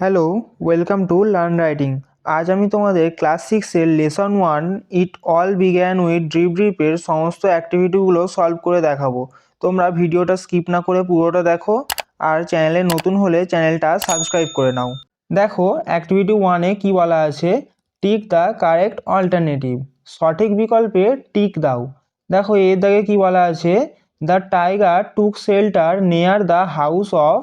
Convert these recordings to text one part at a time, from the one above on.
Hello welcome to learn writing আজ আমি তোমাদের ক্লাস সিক্সের lesson one it all began with drip ড্রিপের সমস্ত অ্যাক্টিভিটিগুলো সলভ করে দেখাবো। তোমরা ভিডিওটা স্কিপ না করে পুরোটা দেখো, আর চ্যানেলে নতুন হলে চ্যানেলটা সাবস্ক্রাইব করে নাও। দেখো অ্যাক্টিভিটি ওয়ানে কি বলা আছে? টিক দ্য কারেক্ট অল্টারনেটিভ সঠিক বিকল্পে টিক দাও। দেখো, এর দাগে কি বলা আছে? The tiger took shelter near the house of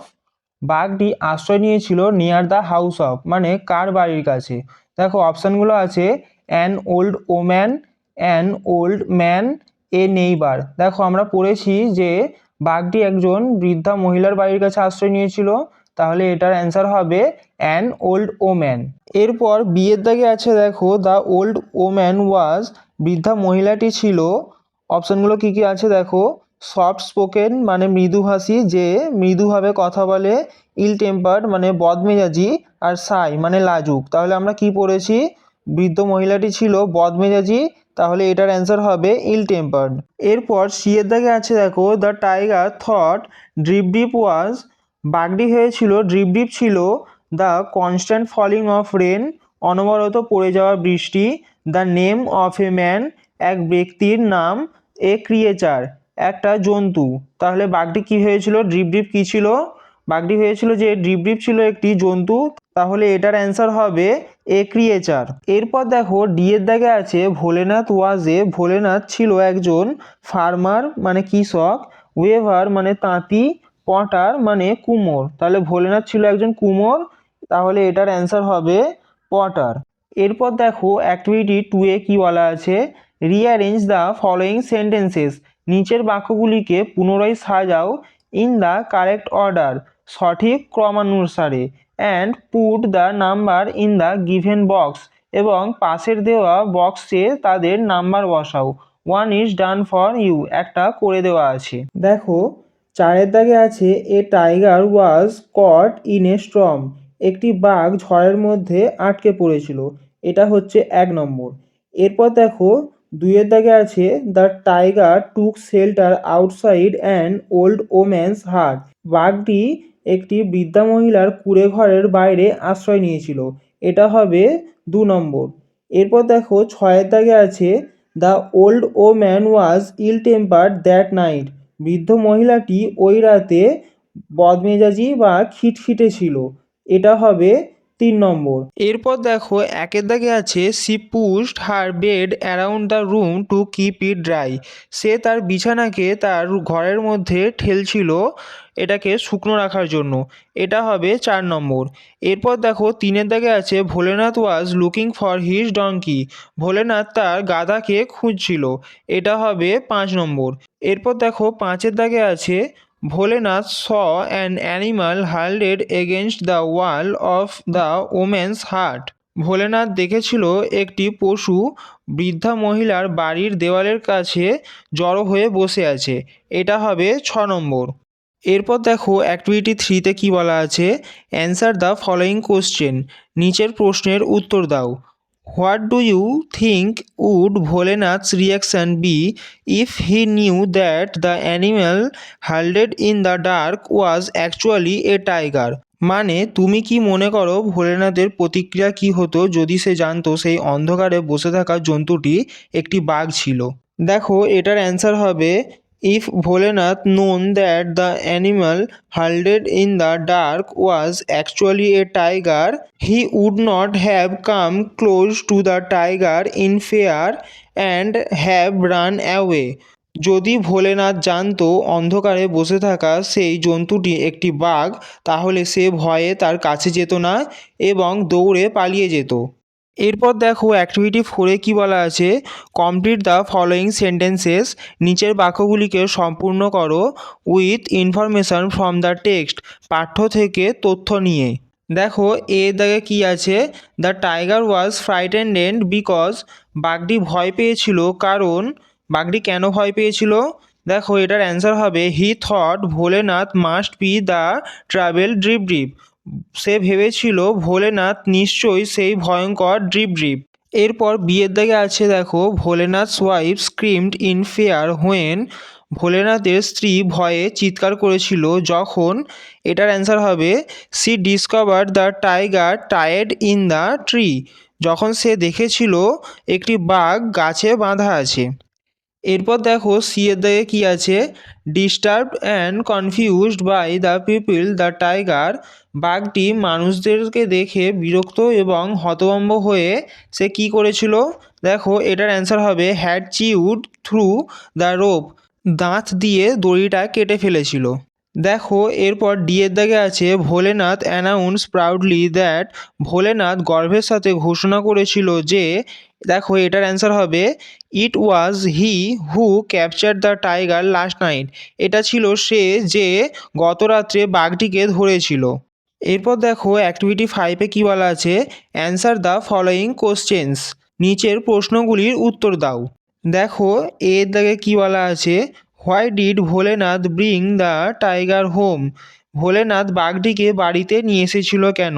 বাঘটি আশ্রয় নিয়েছিল নিয়ার দ্য হাউস অফ মানে কার বাড়ির কাছে। দেখো অপশানগুলো আছে an old woman an old man a neighbour দেখো, আমরা পড়েছি যে বাঘটি একজন বৃদ্ধা মহিলার বাড়ির কাছে আশ্রয় নিয়েছিল, তাহলে এটার অ্যান্সার হবে অ্যান ওল্ড ওম্যান এরপর বিয়ের দাগে আছে, দেখো দ্য ওল্ড ওম্যান ওয়াজ বৃদ্ধা মহিলাটি ছিল অপশানগুলো কি কি আছে, দেখো সফট স্পোকেন মানে মৃদুভাষী যে মৃদুভাবে কথা বলে ইল টেম্পার্ড মানে বদমেজাজি আর সাই মানে লাজুক। তাহলে আমরা কি পড়েছি? বৃদ্ধ মহিলাটি ছিল বদমেজাজি, তাহলে এটার অ্যান্সার হবে ইল টেম্পার্ড এরপর সিয়ের দাগে আছে, দেখো, the tiger thought drip deep was, বাগডি হয়েছিল ড্রিপ ডিপ ছিল the constant falling of rain, অনবরত পড়ে যাওয়া বৃষ্টি, the name of a man, এক ব্যক্তির নাম, এ ক্রিয়েচার। একটা জন্তু। তাহলে বাঘটি কি হয়েছিল? ড্রিপ ড্রিপ কী ছিল? বাঘটি হয়েছিল যে ড্রিপ ড্রিপ ছিল একটি জন্তু। তাহলে এটার অ্যান্সার হবে এ ক্রিয়েচার। এরপর দেখো, ডি এর দাগে আছে, ভোলেনাথ ওয়াজে ভোলেনাথ ছিল একজন ফার্মার মানে কৃষক, ওয়েভার মানে তাঁতি, পটার মানে কুমোর। তাহলে ভোলেনাথ ছিল একজন কুমোর, তাহলে এটার অ্যান্সার হবে পটার। এরপর দেখো, অ্যাক্টিভিটি টু এ কী বলা আছে? Rearrange the following sentences. নিচের বাক্যগুলিকে পুনরায় সাজাও ইন দ্য কারেক্ট অর্ডার সঠিক ক্রমানুসারে and put the number in the given box এবং পাশের দেওয়া বক্সে তাদের নাম্বার বসাও। One is done for you একটা করে দেওয়া আছে। দেখো, চারের দাগে আছে a tiger was caught in a storm একটি বাঘ ঝড়ের মধ্যে আটকে পড়েছিল। এটা হচ্ছে এক নম্বর। এরপর দেখো দুইয়ের দাগে আছে the tiger took shelter outside and old woman's hut বাঘটি একটি বৃদ্ধা মহিলার কুড়ে ঘরের বাইরে আশ্রয় নিয়েছিল। এটা হবে দু নম্বর। এরপর দেখো ছয়ের দাগে আছে the old woman was ill temper that night বৃদ্ধ মহিলাটি ওই রাতে বদমেজাজি বা খিটখিটে ছিল। এটা হবে তিন নম্বর। এরপর দেখো, একের দাগে আছে she pushed her bed around the room to keep it dry সে তার বিছানাকে তার ঘরের মধ্যে ঠেলছিল এটাকে শুকনো রাখার জন্য। এটা হবে চার নম্বর। এরপর দেখো, তিনের দাগে আছে Bholenath was looking for his donkey Bholenath তার গাধাকে খুঁজছিল। এটা হবে পাঁচ নম্বর। এরপর দেখো, পাঁচের দাগে আছে Bholenath saw an animal huddled against the wall of the woman's hut Bholenath দেখেছিল একটি পশু বৃদ্ধা মহিলার বাড়ির দেওয়ালের কাছে জড়ো হয়ে বসে আছে। এটা হবে ছ নম্বর। এরপর দেখো অ্যাক্টিভিটি থ্রিতে কি বলা আছে। অ্যান্সার দ্য ফলোয়িং কোশ্চেন নিচের প্রশ্নের উত্তর দাও। What do you think would Bholenath's reaction be if he knew that the animal huddled in the dark was actually a tiger মানে তুমি কি মনে করো ভোলেনাথের প্রতিক্রিয়া কি হতো যদি সে জানতো সেই অন্ধকারে বসে থাকা জন্তুটি একটি বাঘ ছিল? দেখো, এটার অ্যান্সার হবে if Bholenath known that the animal huddled in the dark was actually a tiger he would not have come close to the tiger in fear and have run away যদি ভোলেনাথ জানতো অন্ধকারে বসে থাকা সেই জন্তুটি একটি বাঘ, তাহলে সে ভয়ে তার কাছে যেত না এবং দৌড়ে পালিয়ে যেত। এরপর দেখো অ্যাক্টিভিটি ফোরে কী বলা আছে? কমপ্লিট দ্য ফলোয়িং সেন্টেন্সেস নিচের বাক্যগুলিকে সম্পূর্ণ করো with information from the text পাঠ্য থেকে তথ্য নিয়ে। দেখো, এ দাগে কি আছে? The tiger was frightened because বাঘটি ভয় পেয়েছিল। কারণ বাঘটি কেন ভয় পেয়েছিল? দেখো, এটার অ্যান্সার হবে he thought Bholenath must be the travel drip drip সে ভেবেছিল ভোলেনাথ নিশ্চয়ই সেই ভয়ঙ্কর ড্রিপ ড্রিপ। এরপর বিয়ের দাগে আছে দেখো, Bholenath wife screamed in fear when ভোলেনাথের স্ত্রী ভয়ে চিৎকার করেছিল যখন এটার অ্যান্সার হবে, she discovered the tiger tied in the tree. যখন সে দেখেছিল একটি বাঘ গাছে বাঁধা আছে। এরপর দেখো সি এর দিকে কী আছে? Disturbed and confused by the people the tiger বাঘটি মানুষদেরকে দেখে বিরক্ত এবং হতভম্ব হয়ে সে কি করেছিল? দেখো, এটার অ্যান্সার হবে had chewed through the rope দাঁত দিয়ে দড়িটা কেটে ফেলেছিল। দেখো, এরপর ডি এর দাগে আছে, Bholenath announce proudly that Bholenath গর্ভের সাথে ঘোষণা করেছিল যে দেখো, এটার অ্যান্সার হবে it was he who capture the tiger last night এটা ছিল সে যে গত রাত্রে বাঘটিকে ধরেছিল। এরপর দেখো অ্যাক্টিভিটি ফাইভে কী বলা আছে অ্যান্সার দ্য ফলোয়িং কোশ্চেন্স নিচের প্রশ্নগুলির উত্তর দাও। দেখো এর দাগে কী বলা আছে why did Bholenath bring the tiger home Bholenath বাঘটিকে বাড়িতে নিয়ে এসেছিল কেন?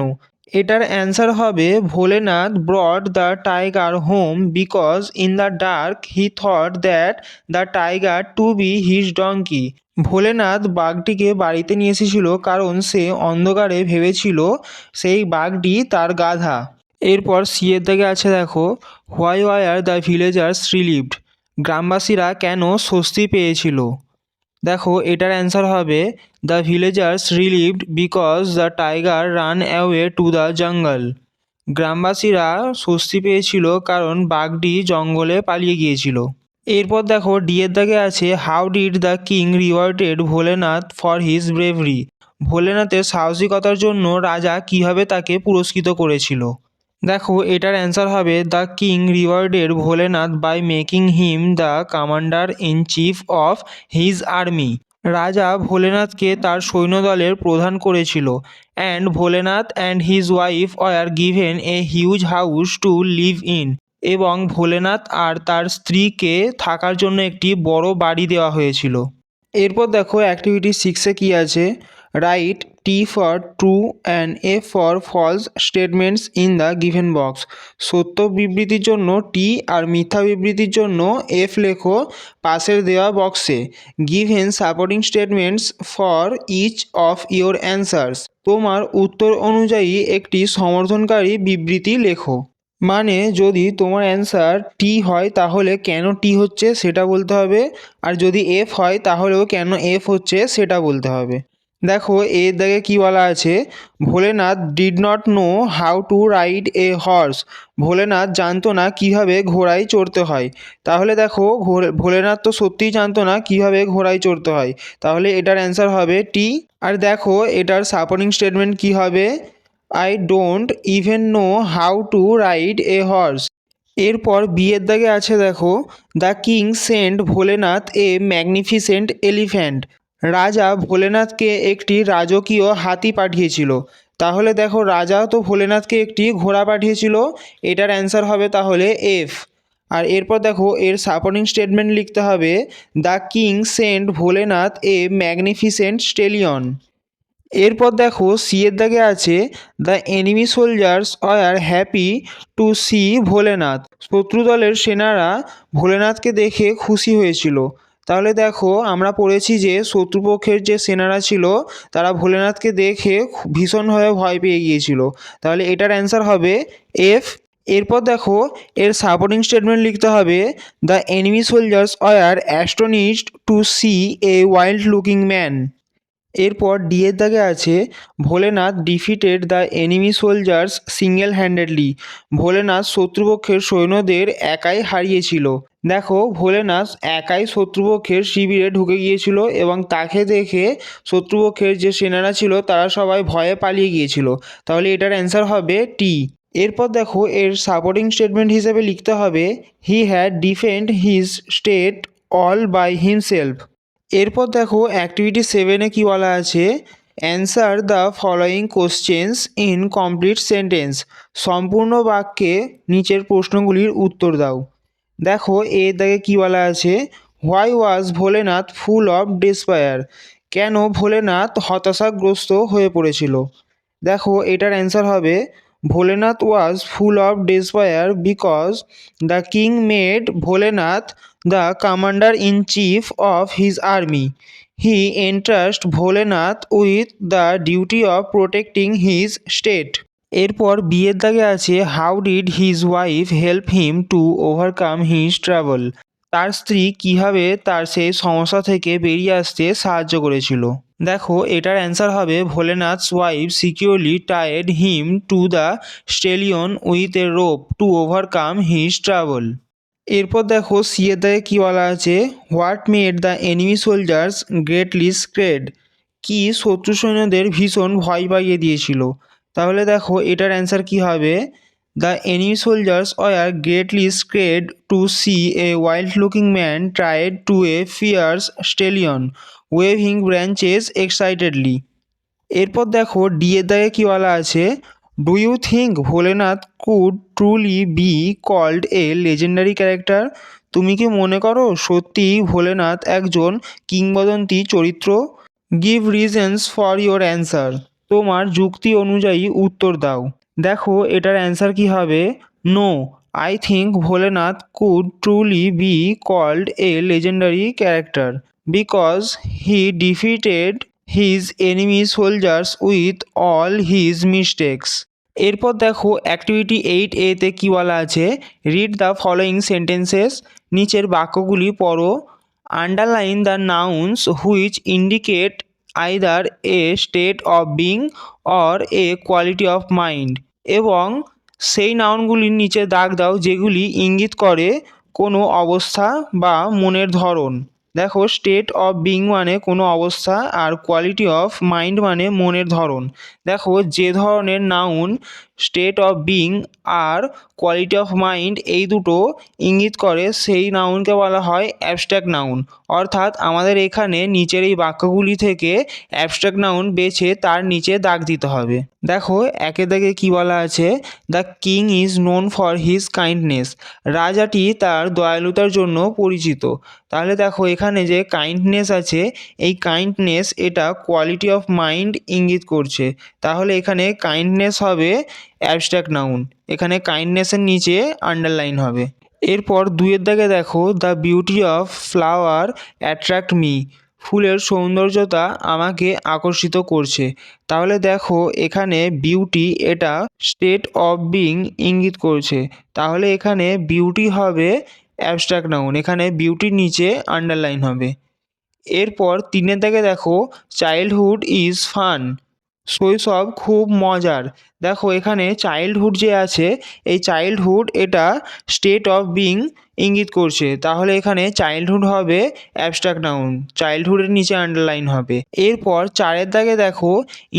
এটার অ্যান্সার হবে Bholenath brought the tiger home because in the dark he thought that the tiger to be his donkey Bholenath বাঘটিকে বাড়িতে নিয়ে এসেছিল কারণ সে অন্ধকারে ভেবেছিল সেই বাঘটি তার গাধা। এরপর সিয়ের দিকে আছে দেখো why were the villagers relieved গ্রামবাসীরা কেন স্বস্তি পেয়েছিল? দেখো, এটার অ্যান্সার হবে, the villagers relieved because the tiger ran away to the jungle. গ্রামবাসীরা স্বস্তি পেয়েছিল কারণ বাঘটি জঙ্গলে পালিয়ে গিয়েছিল। এরপর দেখো ডিয়ের দাগে আছে, how did the king rewarded Bholenath for his bravery? ভোলেনাথের সাহসিকতার জন্য রাজা কীভাবে তাকে পুরস্কৃত করেছিল? দেখো, এটার অ্যান্সার হবে the king rewarded Bholenath by making him the commander in chief of his army রাজা ভোলেনাথকে তার সৈন্যদলের প্রধান করেছিল and Bholenath and his wife were given a huge house to live in এবং ভোলেনাথ আর তার স্ত্রীকে থাকার জন্য একটি বড় বাড়ি দেওয়া হয়েছিল। এরপর দেখো অ্যাক্টিভিটি সিক্সে কী আছে? Write T for true and A for false statements in the given box সত্য বিবৃতির জন্য টি আর মিথ্যা বিবৃতির জন্য এফ লেখো পাশের দেওয়া বক্সে given supporting statements for each of your answers তোমার উত্তর অনুযায়ী একটি সমর্থনকারী বিবৃতি লেখো। মানে যদি তোমার অ্যান্সার টি হয় তাহলে কেন টি হচ্ছে সেটা বলতে হবে। আর যদি এফ হয় তাহলেও কেন এফ হচ্ছে সেটা বলতে হবে। দেখো এর দাগে কী বলা আছে? Bholenath did not know how to ride a horse Bholenath জানতো না কীভাবে ঘোড়ায় চড়তে হয়। তাহলে দেখো ভোলেনাথ তো সত্যিই জানতো না কীভাবে ঘোড়ায় চড়তে হয়। তাহলে এটার অ্যান্সার হবে টি আর দেখো, এটার সাপোর্টিং স্টেটমেন্ট কি হবে? I don't even know how to ride a horse এরপর বিয়ের দাগে আছে দেখো the king sent Bholenath a magnificent elephant রাজা ভোলেনাথকে একটি রাজকীয় হাতি পাঠিয়েছিল। তাহলে দেখো রাজা তো ভোলেনাথকে একটি ঘোড়া পাঠিয়েছিল। এটার অ্যান্সার হবে তাহলে এফ আর এরপর দেখো, এর সাপোর্টিং স্টেটমেন্ট লিখতে হবে the king sent Bholenath a magnificent stallion এরপর দেখো সি এর দাগে আছে the enemy soldiers are happy to see Bholenath. শত্রু দলের সেনারা ভোলেনাথকে দেখে খুশি হয়েছিল। তাহলে দেখো, আমরা পড়েছি যে শত্রুপক্ষের যে সেনারা ছিল, তারা ভোলেনাথকে দেখে ভীষণভাবে ভয় পেয়ে গিয়েছিল। তাহলে এটার অ্যান্সার হবে এফ এরপর দেখো, এর সাপোর্টিং স্টেটমেন্ট লিখতে হবে the enemy soldiers were astonished to see a wild looking man এরপর ডি এর দাগে আছে, Bholenath defeated the enemy soldiers single handedly Bholenath শত্রুপক্ষের সৈন্যদের একাই হারিয়েছিল। দেখো, ভোলেনাথ একাই শত্রুপক্ষের শিবিরে ঢুকে গিয়েছিল এবং তাকে দেখে শত্রুপক্ষের যে সেনারা ছিল, তারা সবাই ভয়ে পালিয়ে গিয়েছিল। তাহলে এটার অ্যান্সার হবে টি এরপর দেখো, এর সাপোর্টিং স্টেটমেন্ট হিসেবে লিখতে হবে he had defend his state all by himself এরপর দেখো অ্যাক্টিভিটি সেভেনে কি বলা আছে? Answer the following questions in complete sentence সম্পূর্ণ বাক্যে নিচের প্রশ্নগুলির উত্তর দাও। দেখো এর দাগে কি বলা আছে? Why was Bholenath full of despair কেন ভোলেনাথ হতাশাগ্রস্ত হয়ে পড়েছিল? দেখো এটার অ্যান্সার হবে, Bholenath was full of despair because the king made Bholenath the commander in chief of his army he entrust Bholenath with the duty of protecting his state এরপর বিয়ের দাগে আছে how did his wife help him to overcome his travel তার স্ত্রী কীভাবে তার সেই সমস্যা থেকে বেরিয়ে আসতে সাহায্য করেছিল? দেখো, এটার অ্যান্সার হবে Bholenath's wife securely tied him to the stallion with a rope to overcome his travel এরপর দেখো সিয়ের দাগে কী বলা আছে? What made the enemy soldiers greatly scared কি শত্রু সৈন্যদের ভীষণ ভয় পাইয়ে দিয়েছিল? তাহলে দেখো এটার অ্যান্সার কী হবে? The enemy soldiers were greatly scared to see a wild looking man tried to a fierce stallion waving branches excitedly এরপর দেখো ডি এর দাগে কী বলা আছে? Do you think Bholenath could truly be called a legendary character তুমি কি মনে করো সত্যিই ভোলেনাথ একজন কিংবদন্তি চরিত্র? Give reasons for your answer তোমার যুক্তি অনুযায়ী উত্তর দাও। দেখো, এটার অ্যান্সার কি হবে? No I think Bholenath could truly be called a legendary character because he defeated his enemy soldiers with all his mistakes এরপর দেখো অ্যাক্টিভিটি এইট এতে কী বলা আছে? রিড দ্য ফলোয়িং সেন্টেন্সেস নিচের বাক্যগুলি পড়ো। Underline the nouns which indicate either a state of being or a quality of mind এবং সেই নাউনগুলির নিচে দাগ দাও, যেগুলি ইঙ্গিত করে কোনো অবস্থা বা মনের ধরন। দেখো স্টেট অফ বিং মানে কোনো অবস্থা আর কোয়ালিটি অফ মাইন্ড মানে মনের ধরন। দেখো, যে ধরনের নাউন স্টেট অফ বিং আর কোয়ালিটি অফ মাইন্ড এই দুটো ইঙ্গিত করে, সেই নাউনকে বলা হয় অ্যাবস্ট্রাক্ট নাউন। অর্থাৎ আমাদের এখানে নিচের এই বাক্যগুলি থেকে অ্যাবস্ট্রাক্ট নাউন বেছে তার নিচে দাগ দিতে হবে। দেখো, একে দাগে কী বলা আছে? The king is known for his kindness. রাজাটি তার দয়ালুতার জন্য পরিচিত। তাহলে দেখো, এখানে যে কাইন্ডনেস আছে, এই কাইন্ডনেস এটা কোয়ালিটি অফ মাইন্ড ইঙ্গিত করছে। তাহলে এখানে কাইন্ডনেস হবে অ্যাবস্ট্রাক্ট নাউন। এখানে কাইন্ডনেসের নিচে আন্ডারলাইন হবে। এরপর দুয়ের দাগে দেখো the beauty of flower attract me ফুলের সৌন্দর্যতা আমাকে আকর্ষিত করছে। তাহলে দেখো, এখানে বিউটি এটা স্টেট অফ বিং ইঙ্গিত করছে। তাহলে এখানে বিউটি হবে অ্যাবস্ট্রাক্ট নাউন। এখানে বিউটির নিচে আন্ডারলাইন হবে। এরপর তিনের দাগে দেখো চাইল্ডহুড ইজ ফান শৈশব খুব মজার। দেখো, এখানে চাইল্ডহুড যে আছে, এই চাইল্ডহুড এটা স্টেট অফ বিং ইঙ্গিত করছে। তাহলে এখানে চাইল্ডহুড হবে অ্যাবস্ট্রাক্ট নাউন চাইল্ডহুডের নিচে আন্ডারলাইন হবে। এরপর চারের দাগে দেখো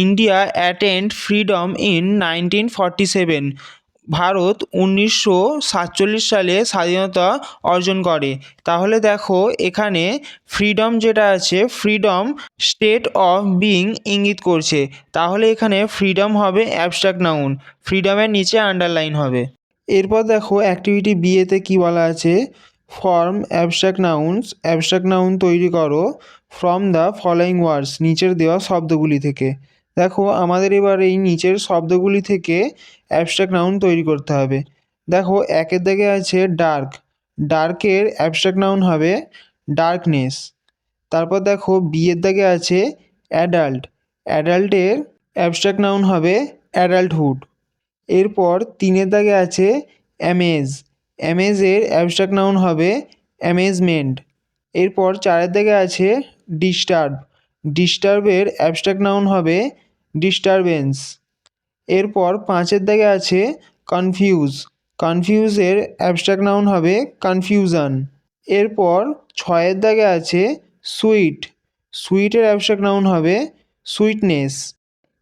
India attend freedom in nineteen forty seven Bharat উনিশশো সাতচল্লিশ সালে স্বাধীনতা অর্জন করে। তাহলে দেখো, এখানে ফ্রিডম যেটা আছে ফ্রিডম স্টেট অফ বিং ইঙ্গিত করছে। তাহলে এখানে ফ্রিডম হবে অ্যাবস্ট্রাক্ট নাউন ফ্রিডমের নিচে আন্ডারলাইন হবে। এরপর দেখো অ্যাক্টিভিটি বিয়েতে কি বলা আছে? Form abstract nouns abstract noun তৈরি করো ফ্রম দ্য ফলোয়িং ওয়ার্ডস নিচের দেওয়া শব্দগুলি থেকে। দেখো, আমাদের এবার এই নিচের শব্দগুলি থেকে অ্যাবস্ট্রাক্ট নাউন তৈরি করতে হবে। দেখো, একের দিকে আছে ডার্ক ডার্কের অ্যাবস্ট্রাক্ট নাউন হবে ডার্কনেস তারপর দেখো বিয়ের দাগে আছে অ্যাডাল্ট অ্যাডাল্টের অ্যাবস্ট্রাক্ট নাউন হবে অ্যাডাল্টহুড এরপর তিনের দাগে আছে অ্যামেজ অ্যামেজের অ্যাবস্ট্রাক্ট নাউন হবে অ্যামেজমেন্ট এরপর চারের দিকে আছে ডিস্টার্ব ডিস্টার্বের অ্যাবস্ট্রাক্ট নাউন হবে ডিস্টারবেন্স এরপর পাঁচের দাগে আছে কনফিউজ কনফিউজের অ্যাবস্ট্রাক্ট নাউন হবে কনফিউশন এরপর ছয়ের দাগে আছে সুইট সুইটের অ্যাবস্ট্রাক্ট নাউন হবে সুইটনেস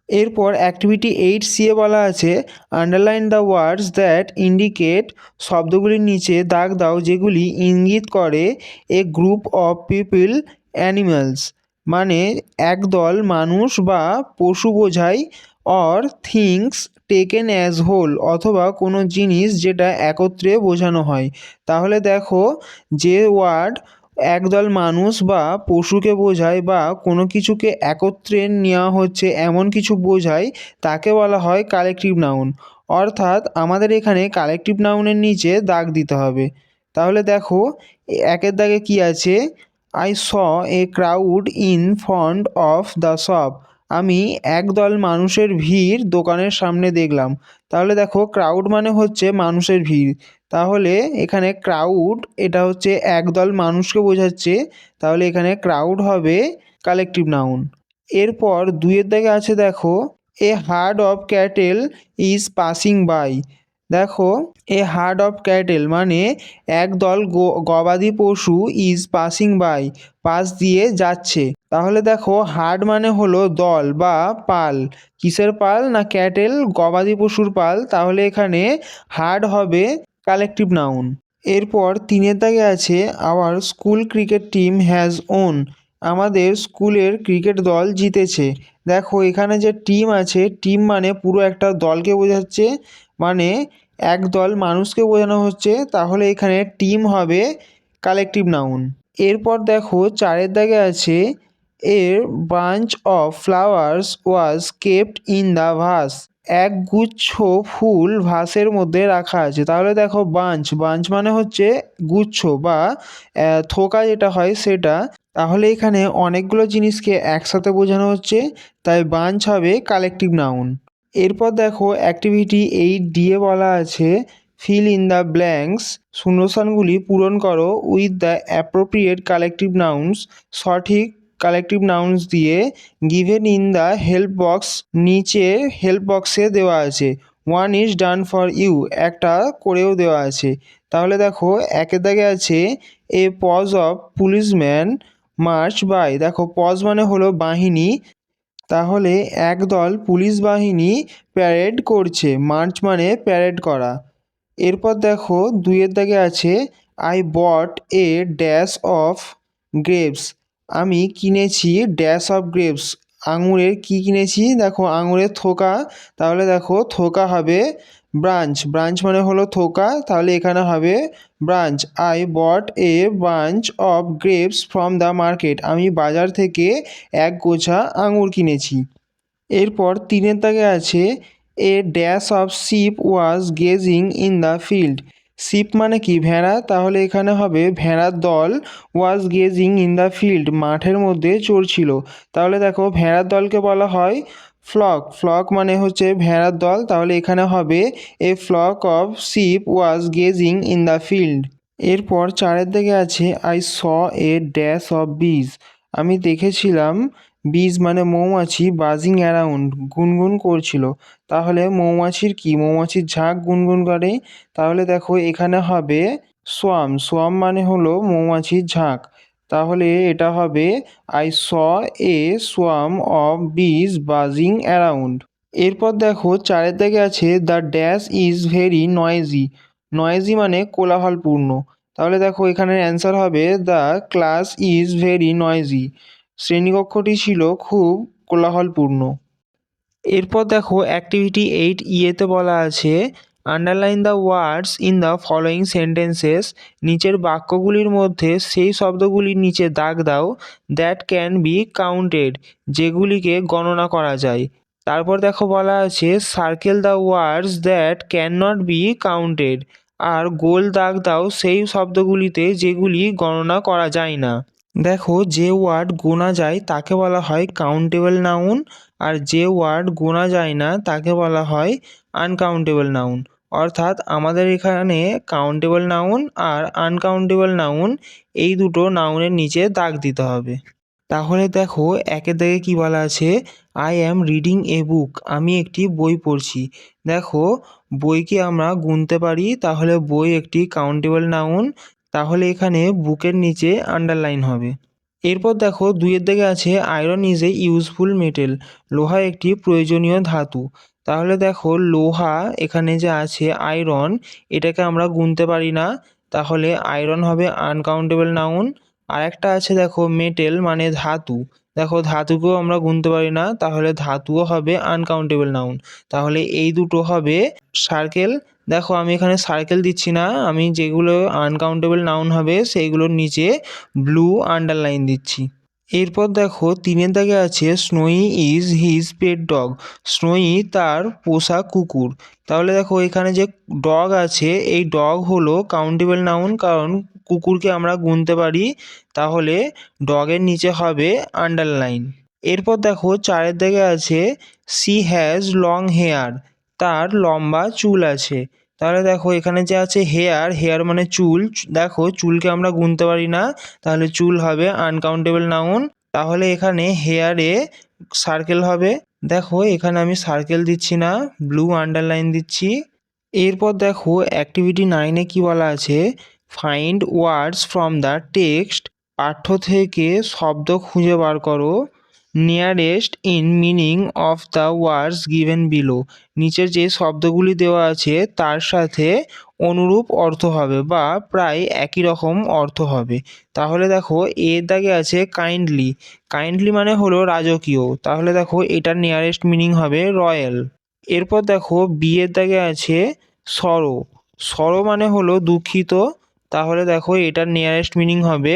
এরপর অ্যাক্টিভিটি এইট সিয়ে বলা আছে underline the words that indicate শব্দগুলির নিচে দাগ দাও যেগুলি ইঙ্গিত করে a group of people animals মানে একদল মানুষ বা পশু বোঝায় or things taken as whole অথবা কোনো জিনিস যেটা একত্রে বোঝানো হয়। তাহলে দেখো যে ওয়ার্ড একদল মানুষ বা পশুকে বোঝায় বা কোনো কিছুকে একত্রে নেওয়া হচ্ছে, এমন কিছু বোঝায়, তাকে বলা হয় কালেকটিভ নাউন অর্থাৎ আমাদের এখানে কালেকটিভ নাউনের নিচে দাগ দিতে হবে। তাহলে দেখো একের দাগে কি আছে? I saw a crowd in front of the shop আমি একদল মানুষের ভিড় দোকানের সামনে দেখলাম। তাহলে দেখো ক্রাউড মানে হচ্ছে মানুষের ভিড়। তাহলে এখানে ক্রাউড এটা হচ্ছে একদল মানুষকে বোঝাচ্ছে। তাহলে এখানে ক্রাউড হবে কালেকটিভ নাউন এরপর দুইয়ের দিকে আছে দেখো a herd of cattle is passing by দেখো, এ হার্ড অফ ক্যাটেল মানে একদল গবাদি পশু ইজ পাসিং বাই পাশ দিয়ে যাচ্ছে। তাহলে দেখো, হার্ড মানে হলো দল বা পাল। কিসের পাল? না ক্যাটেল, গবাদি পশুর পাল। তাহলে এখানে হার্ড হবে কালেকটিভ নাউন। এরপর তিনের দাগে আছে, our school cricket team has won. আমাদের স্কুলের ক্রিকেট দল জিতেছে। দেখো, এখানে যে টিম আছে, টিম মানে পুরো একটা দলকে বোঝাচ্ছে। মানে এক দল মানুষকে বোঝানো হচ্ছে, তাহলে এখানে টিম হবে কালেকটিভ নাউন এরপর দেখো চারের দাগে আছে, এর bunch of flowers was kept in the vase এক গুচ্ছ ফুল ভাসের মধ্যে রাখা আছে। তাহলে দেখো বাঞ্চ বাঞ্চ মানে হচ্ছে গুচ্ছ বা থোকা যেটা হয় সেটা। তাহলে এখানে অনেকগুলো জিনিসকে একসাথে বোঝানো হচ্ছে, তাই বাঞ্চ হবে কালেকটিভ নাউন এরপর দেখো অ্যাক্টিভিটি এইট দিয়ে বলা আছে ফিল ইন দ্য ব্ল্যাঙ্কস শূন্যস্থানগুলি পূরণ করো with the appropriate collective nouns সঠিক কালেকটিভ নাউন্স দিয়ে given in the help box নিচে হেল্প বক্সে দেওয়া আছে। One is done for you একটা করেও দেওয়া আছে। তাহলে দেখো একের দাগে আছে a posse of policeman march by দেখো পজ মানে হলো বাহিনী তাহলে একদল পুলিশ বাহিনী প্যারেড করছে। মার্চ মানে প্যারেড করা। এরপর দেখো দুইয়ের দাগে আছে I bought a dash of grapes আমি কিনেছি ড্যাশ অফ গ্রেপস আঙুরের কি কিনেছি? দেখো, আঙুরের থোকা। তাহলে দেখো, থোকা হবে ব্রাঞ্চ। ব্রাঞ্চ মানে হলো থোকা। তাহলে এখানে হবে branch. I bought a branch of grapes from the market আমি বাজার থেকে এক গোছা আঙুর কিনেছি। এরপর তিনের দাগে আছে a dash of sheep was grazing in the field sheep মানে কি? ভেড়া? তাহলে এখানে হবে ভেড়ার দল was grazing in the field মাঠের মধ্যে চড়ছিল তাহলে দেখো ভেড়ার দলকে বলা হয় ফ্লক ফ্লক মানে হচ্ছে ভেড়ার দল। তাহলে এখানে হবে a flock of sheep was grazing in the field এরপর চারের দিকে আছে I saw a dash of bees আমি দেখেছিলাম বিজ মানে মৌমাছি বাজিং অ্যারাউন্ড গুনগুন করছিল। তাহলে মৌমাছির কি? মৌমাছির ঝাঁক গুনগুন করে। তাহলে দেখো এখানে হবে সোয়াম সোয়াম মানে হলো মৌমাছির ঝাঁক। তাহলে এটা হবে I saw a swarm of bees buzzing around এরপর দেখো চারের দিকে আছে the dash is very noisy noisy মানে কোলাহলপূর্ণ। তাহলে দেখো এখানে অ্যান্সার হবে the class is very noisy শ্রেণীকক্ষটি ছিল খুব কোলাহলপূর্ণ। এরপর দেখো অ্যাক্টিভিটি এইট ইয়েতে বলা আছে underline the words in the following sentences নিচের বাক্যগুলির মধ্যে সেই শব্দগুলির নিচে দাগ দাও দ্যাট ক্যান বি কাউন্টেড যেগুলিকে গণনা করা যায়। তারপর দেখো বলা আছে circle the words that can not be counted আর গোল দাগ দাও সেই শব্দগুলিতে যেগুলি গণনা করা যায় না। দেখো, যে ওয়ার্ড গোনা যায় তাকে বলা হয় কাউন্টেবল নাউন আর যে ওয়ার্ড গোনা যায় না তাকে বলা হয় আনকাউন্টেবল নাউন অর্থাৎ আমাদের এখানে কাউন্টেবল নাউন আর আনকাউন্টেবল নাউন এই দুটো নাউনের নিচে দাগ দিতে হবে। তাহলে দেখো, একের দিকে কি বলা আছে? আই অ্যাম রিডিং এ বুক আমি একটি বই পড়ছি। দেখো, বইকে আমরা গুনতে পারি, তাহলে বই একটি কাউন্টেবল নাউন তাহলে এখানে বুকের নিচে আন্ডারলাইন হবে। এরপর দেখো দুইয়ের দিকে আছে iron is a useful metal লোহা একটি প্রয়োজনীয় ধাতু। তাহলে দেখো লোহা এখানে যে আছে আয়রন এটাকে আমরা গুনতে পারি না, তাহলে আয়রন হবে আনকাউন্টেবল নাউন আর একটা আছে দেখো মেটেল মানে ধাতু। দেখো, ধাতুকেও আমরা গুনতে পারি না, তাহলে ধাতুও হবে আনকাউন্টেবল নাউন তাহলে এই দুটো হবে সার্কেল দেখো, আমি এখানে সার্কেল দিচ্ছি না, আমি যেগুলো আনকাউন্টেবল নাউন হবে সেইগুলোর নিচে ব্লু আন্ডারলাইন দিচ্ছি। এরপর দেখো, তিনের দাগে আছে Snowy is his pet dog Snowy তার পোষা কুকুর। তাহলে দেখো, এখানে যে ডগ আছে, এই ডগ হলো কাউন্টেবল নাউন কারণ কুকুরকে আমরা গুনতে পারি, তাহলে ডগের নিচে হবে আন্ডারলাইন এরপর দেখো চারের দিকে আছে সি হ্যাজ লং হেয়ার তার লম্বা চুল আছে। তাহলে দেখো এখানে যে আছে হেয়ার হেয়ার মানে চুল, দেখো চুলকে আমরা গুনতে পারি না, তাহলে চুল হবে আনকাউন্টেবল নাউন তাহলে এখানে হেয়ারে সার্কেল হবে, দেখো এখানে আমি সার্কেল দিচ্ছি না ব্লু আন্ডারলাইন দিচ্ছি। এরপর দেখো অ্যাক্টিভিটি নাইনে কি বলা আছে find words from the text পাঠ্য থেকে শব্দ খুঁজে বার করো। Nearest in meaning of the words given below নিচের যে শব্দগুলি দেওয়া আছে, তার সাথে অনুরূপ অর্থ হবে বা প্রায় একই রকম অর্থ হবে। তাহলে দেখো এর দাগে আছে কাইন্ডলি কাইন্ডলি মানে হলো রাজকীয়। তাহলে দেখো, এটার নিয়ারেস্ট মিনিং হবে রয়্যাল। এরপর দেখো বিয়ের দাগে আছে সরো। সরো মানে হলো দুঃখিত। তাহলে দেখো এটার নিয়ারেস্ট মিনিং হবে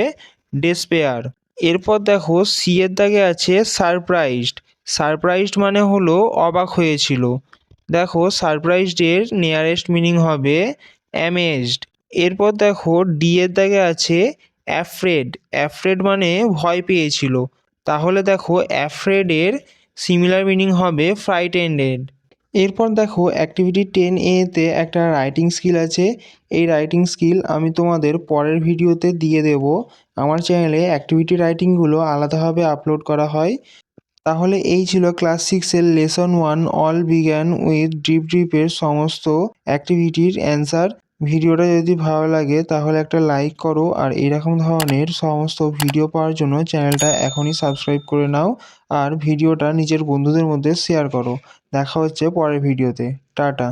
ডেসপেয়ার এরপর দেখো সি এর দাগে আছে সারপ্রাইজড সারপ্রাইজড মানে হলো অবাক হয়েছিল। দেখো সারপ্রাইজডের নিয়ারেস্ট মিনিং হবে অ্যামেজড এরপর দেখো ডি এর দাগে আছে অ্যাফ্রেড অ্যাফ্রেড মানে ভয় পেয়েছিল। তাহলে দেখো অ্যাফ্রেডের সিমিলার মিনিং হবে ফ্রাইটেন্ডেড এরপর দেখো অ্যাক্টিভিটি টেন এতে একটা রাইটিং স্কিল আছে। এই রাইটিং স্কিল আমি তোমাদের পরের ভিডিওতে দিয়ে দেব। আমার চ্যানেলে অ্যাক্টিভিটি রাইটিংগুলো আলাদাভাবে আপলোড করা হয়। তাহলে এই ছিল ক্লাস সিক্সের লেসন ওয়ান অল বিজ্ঞান উইথ ড্রিপ ড্রিপের সমস্ত অ্যাক্টিভিটির অ্যান্সার ভিডিওটা যদি ভালো লাগে তাহলে একটা লাইক করো। আর এরকম ধরনের সমস্ত ভিডিও পাওয়ার জন্য চ্যানেলটা এখনই সাবস্ক্রাইব করে নাও। আর ভিডিওটা নিজের বন্ধুদের মধ্যে শেয়ার করো। দেখা হচ্ছে পরের ভিডিওতে। টাটা।